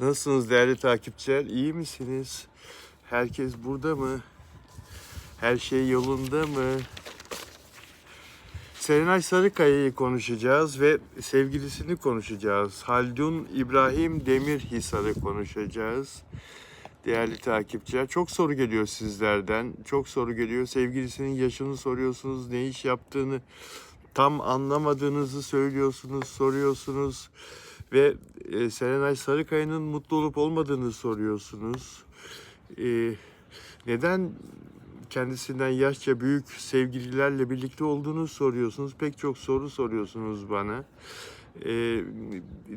Nasılsınız değerli takipçiler? İyi misiniz? Herkes burada mı? Her şey yolunda mı? Serenay Sarıkaya'yı konuşacağız ve sevgilisini konuşacağız. Haldun İbrahim Demirhisar'ı konuşacağız. Değerli takipçiler çok soru geliyor sizlerden. Çok soru geliyor. Sevgilisinin yaşını soruyorsunuz, ne iş yaptığını tam anlamadığınızı söylüyorsunuz, soruyorsunuz ve e, Serenay Sarıkaya'nın mutlu olup olmadığını soruyorsunuz. E, neden kendisinden yaşça büyük sevgililerle birlikte olduğunu soruyorsunuz. Pek çok soru soruyorsunuz bana. E,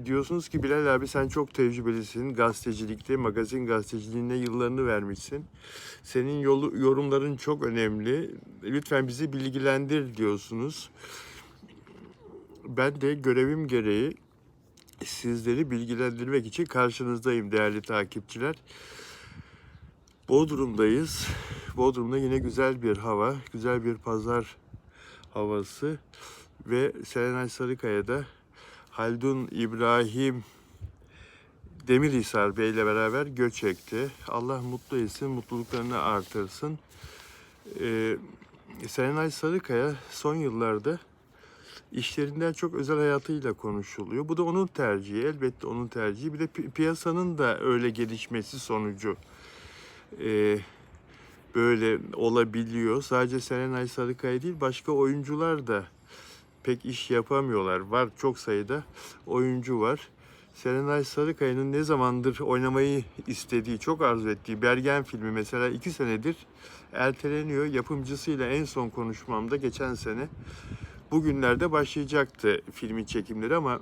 diyorsunuz ki Bilal abi sen çok tecrübelisin. Gazetecilikte, magazin gazeteciliğine yıllarını vermişsin. Senin yolu, yorumların çok önemli. Lütfen bizi bilgilendir diyorsunuz. Ben de görevim gereği sizleri bilgilendirmek için karşınızdayım değerli takipçiler. Bodrum'dayız. Bodrum'da yine güzel bir hava, güzel bir pazar havası ve Serenay Sarıkaya'da Haldun İbrahim Demirhisar Bey ile beraber göç ekti. Allah mutlu etsin, mutluluklarını artırsın. Ee, Serenay Sarıkaya son yıllarda işlerinden çok özel hayatıyla konuşuluyor. Bu da onun tercihi, elbette onun tercihi. Bir de pi- piyasanın da öyle gelişmesi sonucu e, böyle olabiliyor. Sadece Serenay Sarıkaya değil, başka oyuncular da pek iş yapamıyorlar. Var çok sayıda oyuncu var. Serenay Sarıkaya'nın ne zamandır oynamayı istediği, çok arzu ettiği Bergen filmi mesela iki senedir erteleniyor. Yapımcısıyla en son konuşmamda geçen sene bugünlerde başlayacaktı filmin çekimleri ama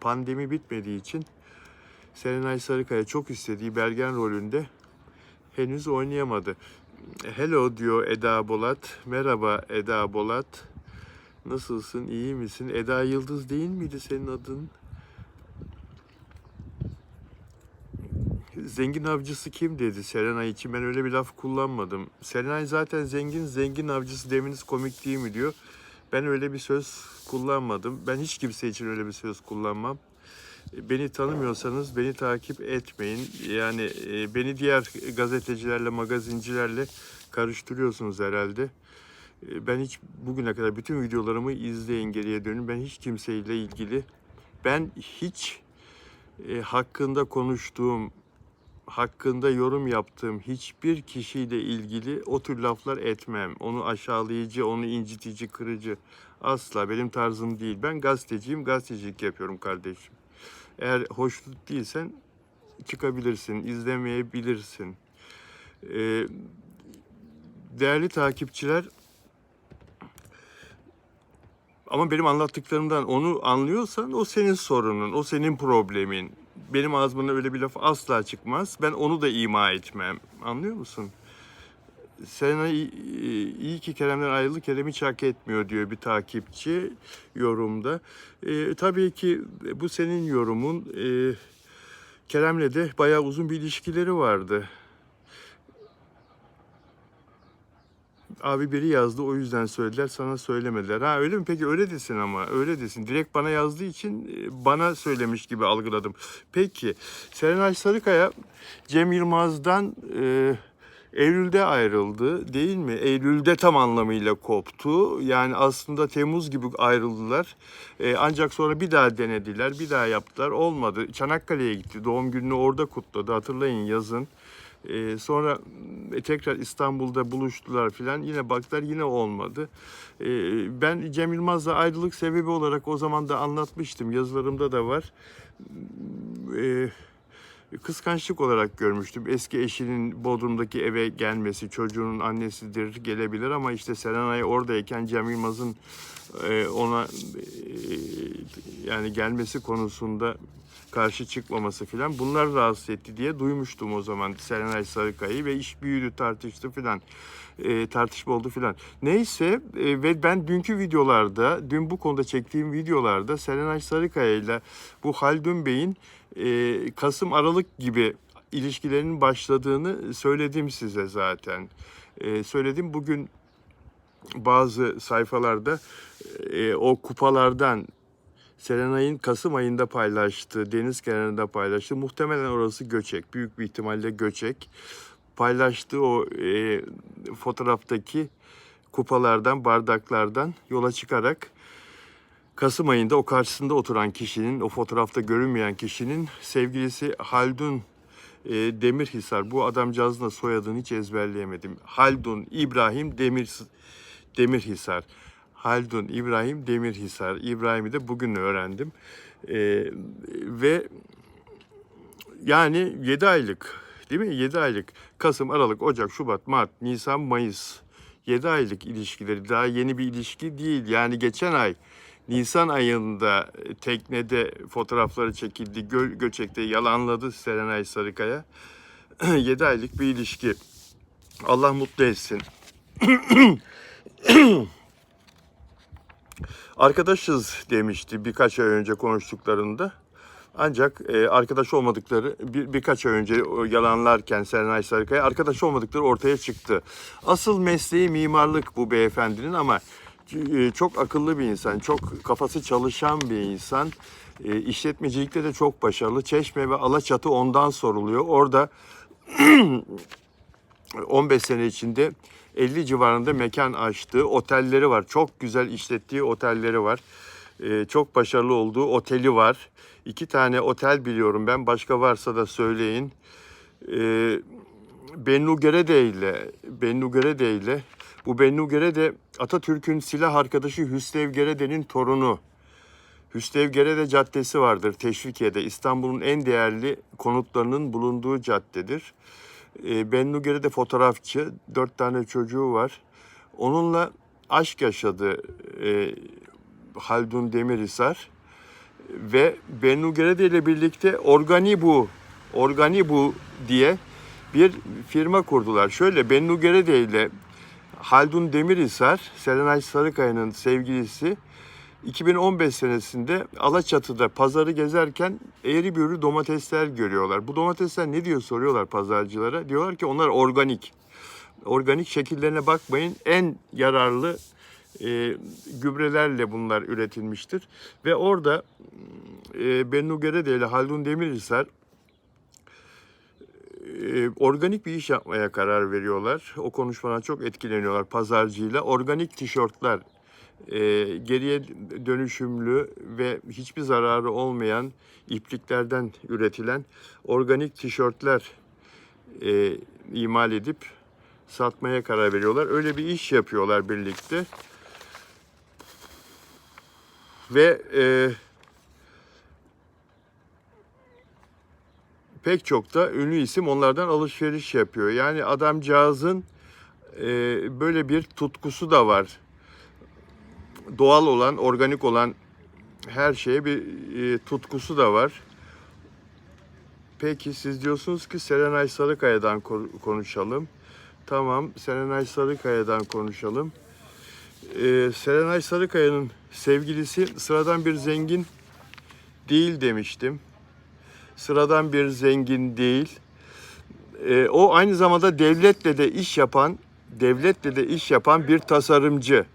pandemi bitmediği için Serenay Sarıkaya çok istediği Bergen rolünde henüz oynayamadı. Hello diyor Eda Bolat. Merhaba Eda Bolat. Nasılsın? iyi misin? Eda Yıldız değil miydi senin adın? Zengin avcısı kim dedi Serenay için. Ben öyle bir laf kullanmadım. Serenay zaten zengin, zengin avcısı demeniz komik değil mi diyor. Ben öyle bir söz kullanmadım. Ben hiç kimse için öyle bir söz kullanmam. Beni tanımıyorsanız beni takip etmeyin. Yani e, beni diğer gazetecilerle, magazincilerle karıştırıyorsunuz herhalde. E, Ben hiç bugüne kadar bütün videolarımı izleyin geriye dönün. Ben hiç kimseyle ilgili, ben hiç e, hakkında konuştuğum, hakkında yorum yaptığım hiçbir kişiyle ilgili o tür laflar etmem. Onu aşağılayıcı, onu incitici, kırıcı asla benim tarzım değil. Ben gazeteciyim, gazetecilik yapıyorum kardeşim. Eğer hoşnut değilsen çıkabilirsin, izlemeyebilirsin. Ee, değerli takipçiler, ama benim anlattıklarımdan onu anlıyorsan o senin sorunun, o senin problemin. Benim ağzımdan öyle bir laf asla çıkmaz. Ben onu da ima etmem. Anlıyor musun? Serenay iyi- iyi ki Kerem'den ayrıldı, Kerem hiç hak etmiyor diyor bir takipçi yorumda. Ee, tabii ki bu senin yorumun. Ee, Kerem'le de bayağı uzun bir ilişkileri vardı. Abi biri yazdı o yüzden söylediler sana söylemediler. Ha öyle mi? Peki öyle desin ama öyle desin. Direkt bana yazdığı için e, bana söylemiş gibi algıladım. Peki Serenay Sarıkaya Cem Yılmaz'dan e, Eylül'de ayrıldı değil mi? Eylül'de tam anlamıyla koptu. Yani aslında Temmuz gibi ayrıldılar. E, ancak sonra bir daha denediler, bir daha yaptılar. Olmadı. Çanakkale'ye gitti. Doğum gününü orada kutladı. Hatırlayın yazın. Ee, sonra e, tekrar İstanbul'da buluştular filan. Yine baktılar yine olmadı. Ee, ben Cem Yılmaz'la ayrılık sebebi olarak o zaman da anlatmıştım. Yazılarımda da var. Ee, kıskançlık olarak görmüştüm. Eski eşinin Bodrum'daki eve gelmesi, çocuğunun annesidir gelebilir ama işte Serenay oradayken Cem Yılmaz'ın e, ona e, yani gelmesi konusunda karşı çıkmaması filan bunlar rahatsız etti diye duymuştum o zaman Serenay Sarıkaya'yı ve iş büyüdü tartıştı filan e, tartışma oldu filan. Neyse e, ve ben dünkü videolarda dün bu konuda çektiğim videolarda Serenay Sarıkaya ile bu Haldun Bey'in e, Kasım Aralık gibi ilişkilerinin başladığını söyledim size zaten. E, söyledim bugün bazı sayfalarda e, o kupalardan Serenay'ın Kasım ayında paylaştığı, deniz kenarında paylaştığı muhtemelen orası Göçek. Büyük bir ihtimalle Göçek. Paylaştığı o e, fotoğraftaki kupalardan, bardaklardan yola çıkarak Kasım ayında o karşısında oturan kişinin, o fotoğrafta görünmeyen kişinin sevgilisi Haldun e, Demirhisar. Bu adamcağızın da soyadını hiç ezberleyemedim. Haldun İbrahim Demir Demirhisar. Haldun İbrahim Demirhisar. İbrahim'i de bugün öğrendim. E, ve yani 7 aylık değil mi? 7 aylık. Kasım, Aralık, Ocak, Şubat, Mart, Nisan, Mayıs. 7 aylık ilişkileri daha yeni bir ilişki değil. Yani geçen ay Nisan ayında teknede fotoğrafları çekildi. Gö- Göçek'te yalanladı Serenay Sarıkaya. 7 aylık bir ilişki. Allah mutlu etsin. Arkadaşız demişti birkaç ay önce konuştuklarında. Ancak e, arkadaş olmadıkları bir, birkaç ay önce yalanlarken Serenay Sarıkaya arkadaş olmadıkları ortaya çıktı. Asıl mesleği mimarlık bu beyefendinin ama e, çok akıllı bir insan, çok kafası çalışan bir insan. E, işletmecilikte de çok başarılı. Çeşme ve Alaçatı ondan soruluyor. Orada 15 sene içinde 50 civarında mekan açtığı otelleri var. Çok güzel işlettiği otelleri var. Ee, çok başarılı olduğu oteli var. İki tane otel biliyorum ben. Başka varsa da söyleyin. Ee, Bennu Gerede ile, Bennu Gerede ile, bu Bennu Gerede Atatürk'ün silah arkadaşı Hüsrev Gerede'nin torunu. Hüsrev Gerede Caddesi vardır Teşvikiye'de. İstanbul'un en değerli konutlarının bulunduğu caddedir. E, Bennu Gerede fotoğrafçı, dört tane çocuğu var. Onunla aşk yaşadı e, Haldun Demirhisar ve Bennu Gerede ile birlikte Organibu, Organibu diye bir firma kurdular. Şöyle Bennu Gerede ile Haldun Demirhisar, Serenay Sarıkaya'nın sevgilisi 2015 senesinde Alaçatı'da pazarı gezerken eğri büğrü domatesler görüyorlar. Bu domatesler ne diyor soruyorlar pazarcılara. Diyorlar ki onlar organik. Organik şekillerine bakmayın. En yararlı e, gübrelerle bunlar üretilmiştir. Ve orada e, Bennu Gerede ile Haldun Demirhisar e, organik bir iş yapmaya karar veriyorlar. O konuşmadan çok etkileniyorlar pazarcıyla. Organik tişörtler, geriye dönüşümlü ve hiçbir zararı olmayan ipliklerden üretilen organik tişörtler e, imal edip satmaya karar veriyorlar. Öyle bir iş yapıyorlar birlikte. Ve e, pek çok da ünlü isim onlardan alışveriş yapıyor. Yani adamcağızın e, böyle bir tutkusu da var. Doğal olan, organik olan her şeye bir e, tutkusu da var. Peki siz diyorsunuz ki Serenay Sarıkaya'dan ko- konuşalım. Tamam, Serenay Sarıkaya'dan konuşalım. Ee, Serenay Sarıkaya'nın sevgilisi sıradan bir zengin değil demiştim. Sıradan bir zengin değil. Ee, o aynı zamanda devletle de iş yapan, devletle de iş yapan bir tasarımcı.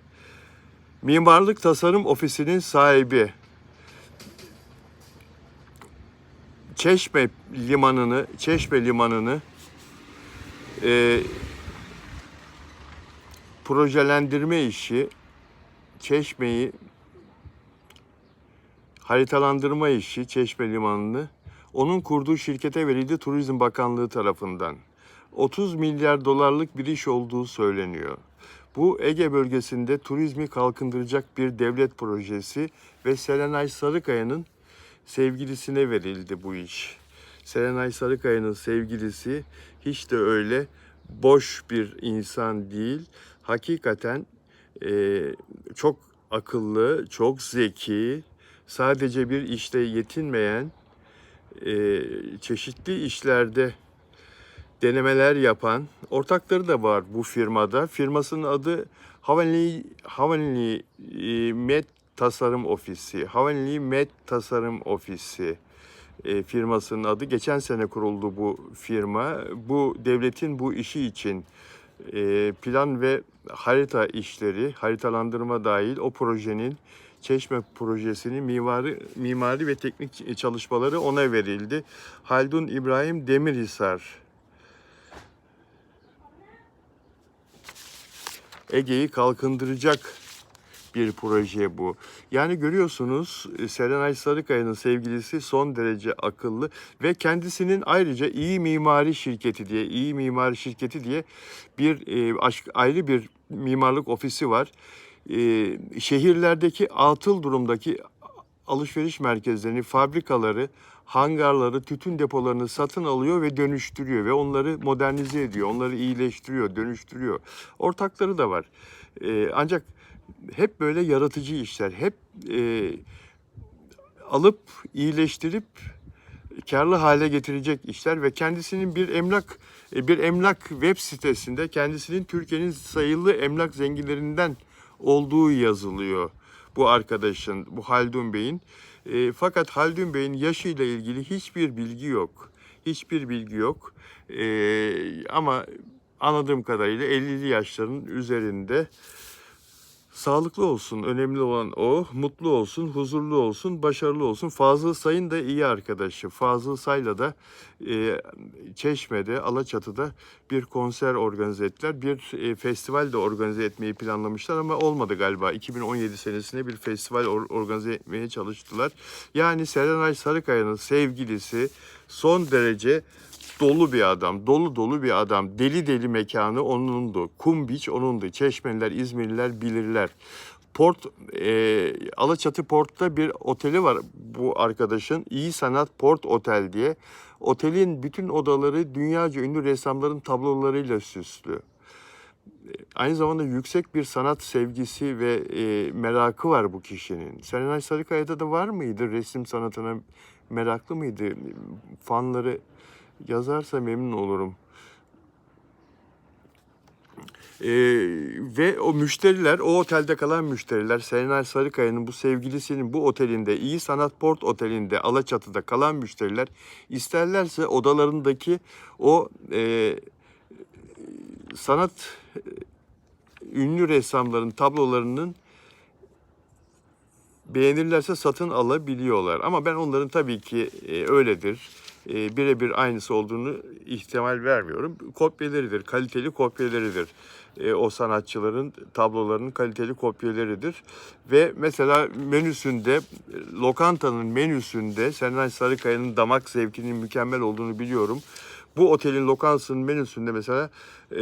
Mimarlık Tasarım Ofisi'nin sahibi. Çeşme limanını, Çeşme limanını e, projelendirme işi, Çeşme'yi haritalandırma işi, Çeşme limanını onun kurduğu şirkete verildi Turizm Bakanlığı tarafından. 30 milyar dolarlık bir iş olduğu söyleniyor. Bu Ege bölgesinde turizmi kalkındıracak bir devlet projesi ve Serenay Sarıkaya'nın sevgilisine verildi bu iş. Serenay Sarıkaya'nın sevgilisi hiç de öyle boş bir insan değil. Hakikaten e, çok akıllı, çok zeki, sadece bir işte yetinmeyen, e, çeşitli işlerde denemeler yapan ortakları da var bu firmada. Firmasının adı Havanli Havanli e, Met Tasarım Ofisi. Havanli Met Tasarım Ofisi e, firmasının adı. Geçen sene kuruldu bu firma. Bu devletin bu işi için e, plan ve harita işleri, haritalandırma dahil o projenin Çeşme projesinin mimari, mimari ve teknik çalışmaları ona verildi. Haldun İbrahim Demirhisar. Ege'yi kalkındıracak bir proje bu. Yani görüyorsunuz e, Serenay Sarıkaya'nın sevgilisi son derece akıllı ve kendisinin ayrıca iyi mimari şirketi diye, iyi mimari şirketi diye bir e, aşk, ayrı bir mimarlık ofisi var. E, şehirlerdeki atıl durumdaki alışveriş merkezlerini, fabrikaları, hangarları, tütün depolarını satın alıyor ve dönüştürüyor ve onları modernize ediyor, onları iyileştiriyor, dönüştürüyor. Ortakları da var. E, ancak hep böyle yaratıcı işler, hep e, alıp iyileştirip karlı hale getirecek işler ve kendisinin bir emlak e, bir emlak web sitesinde kendisinin Türkiye'nin sayılı emlak zenginlerinden olduğu yazılıyor bu arkadaşın, bu Haldun Bey'in. E, fakat Haldun Bey'in yaşıyla ilgili hiçbir bilgi yok. Hiçbir bilgi yok. E, ama anladığım kadarıyla 50'li yaşların üzerinde Sağlıklı olsun. Önemli olan o. Mutlu olsun, huzurlu olsun, başarılı olsun. Fazıl Say'ın da iyi arkadaşı. Fazıl Say'la da e, Çeşme'de, Alaçatı'da bir konser organize ettiler. Bir e, festival de organize etmeyi planlamışlar ama olmadı galiba. 2017 senesinde bir festival or- organize etmeye çalıştılar. Yani Serenay Sarıkaya'nın sevgilisi son derece dolu bir adam, dolu dolu bir adam. Deli deli mekanı onundu. Kum Beach onundu. Çeşmeliler, İzmirliler bilirler. Port, e, Alaçatı Port'ta bir oteli var bu arkadaşın. İyi Sanat Port Otel diye. Otelin bütün odaları dünyaca ünlü ressamların tablolarıyla süslü. Aynı zamanda yüksek bir sanat sevgisi ve e, merakı var bu kişinin. Serenay Sarıkaya'da da var mıydı resim sanatına meraklı mıydı? Fanları yazarsa memnun olurum. Ee, ve o müşteriler, o otelde kalan müşteriler, Serenay Sarıkaya'nın bu sevgilisinin bu otelinde, İyi Sanat Port Oteli'nde, Alaçatı'da kalan müşteriler isterlerse odalarındaki o e, sanat e, ünlü ressamların tablolarının beğenirlerse satın alabiliyorlar. Ama ben onların tabii ki e, öyledir. E, birebir aynısı olduğunu ihtimal vermiyorum. Kopyaleridir, kaliteli kopyaleridir. E, o sanatçıların tablolarının kaliteli kopyaleridir. Ve mesela menüsünde, lokantanın menüsünde Serenay Sarıkaya'nın damak zevkinin mükemmel olduğunu biliyorum. Bu otelin lokantasının menüsünde mesela e,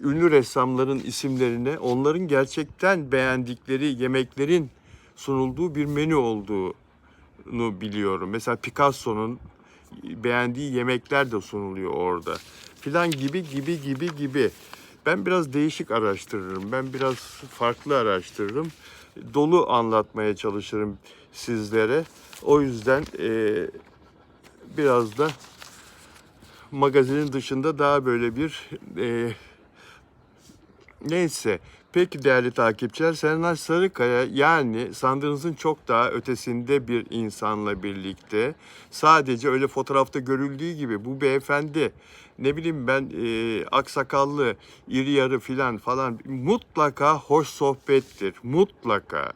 ünlü ressamların isimlerine onların gerçekten beğendikleri yemeklerin sunulduğu bir menü olduğunu biliyorum. Mesela Picasso'nun beğendiği yemekler de sunuluyor orada. Filan gibi gibi gibi gibi. Ben biraz değişik araştırırım. Ben biraz farklı araştırırım. Dolu anlatmaya çalışırım sizlere. O yüzden e, biraz da magazinin dışında daha böyle bir e, neyse. Peki değerli takipçiler Serenay Sarıkaya yani sandığınızın çok daha ötesinde bir insanla birlikte sadece öyle fotoğrafta görüldüğü gibi bu beyefendi ne bileyim ben e, aksakallı iri yarı filan falan mutlaka hoş sohbettir mutlaka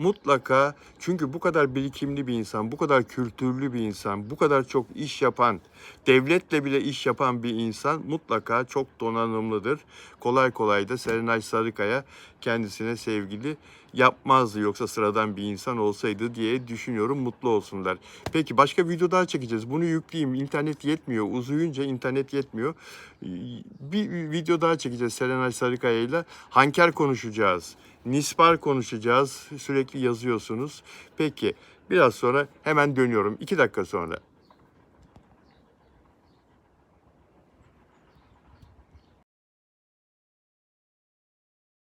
mutlaka çünkü bu kadar birikimli bir insan, bu kadar kültürlü bir insan, bu kadar çok iş yapan, devletle bile iş yapan bir insan mutlaka çok donanımlıdır. Kolay kolay da Serenay Sarıkaya kendisine sevgili yapmazdı yoksa sıradan bir insan olsaydı diye düşünüyorum mutlu olsunlar. Peki başka video daha çekeceğiz. Bunu yükleyeyim. İnternet yetmiyor. Uzayınca internet yetmiyor. Bir video daha çekeceğiz Serenay Sarıkaya ile. Hanker konuşacağız. Nispar konuşacağız. Sürekli yazıyorsunuz. Peki biraz sonra hemen dönüyorum. İki dakika sonra.